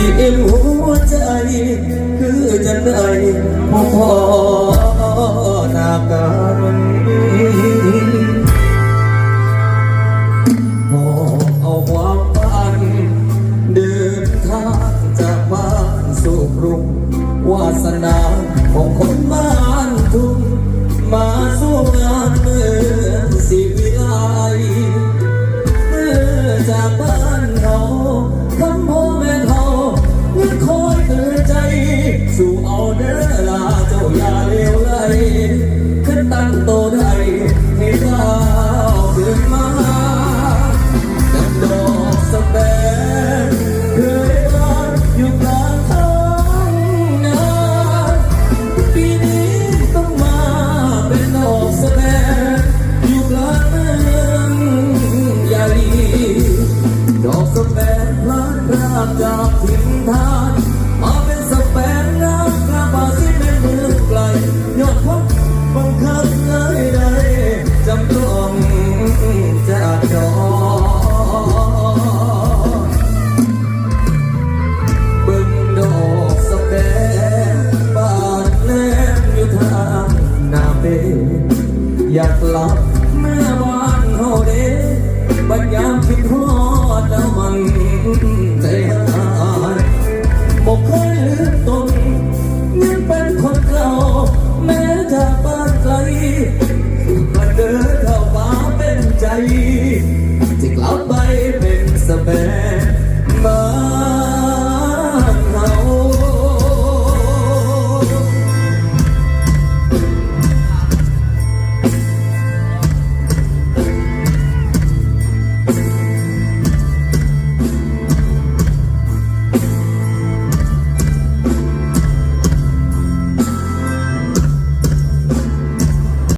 สิเอ็นหัวใจ คือจะได้พอพอหน้ากันมอเอาความฝันเดินทางจากบ้านสู่กรุงวาสนาของคนบ้านทุ่งมาสู้งานเมืองสิวิไลเมื่อจากบ้านเราคำพ่อ สู่เอาเด้อลาเจ้าอย่าเลวไหลขึ้นตั้งโตได้ให้ก้าวเดินมาดังดอกสะแบนเคยบานอยู่กลางทางนาปีนี้ต้องมาเป็นดอกสะแบนอยู่กลางเมืองยาลีดอกสะแบนพลาดพลาดจากถิ่นฐาน หน้าบ้านเขาเด้บัดยามคิดฮอดแล้วมันใจหายบอกเคยลืมตนยังเป็นคนเก่าแม้จาบ้านไกลมเดินเข้าฟ้าเป็นใจ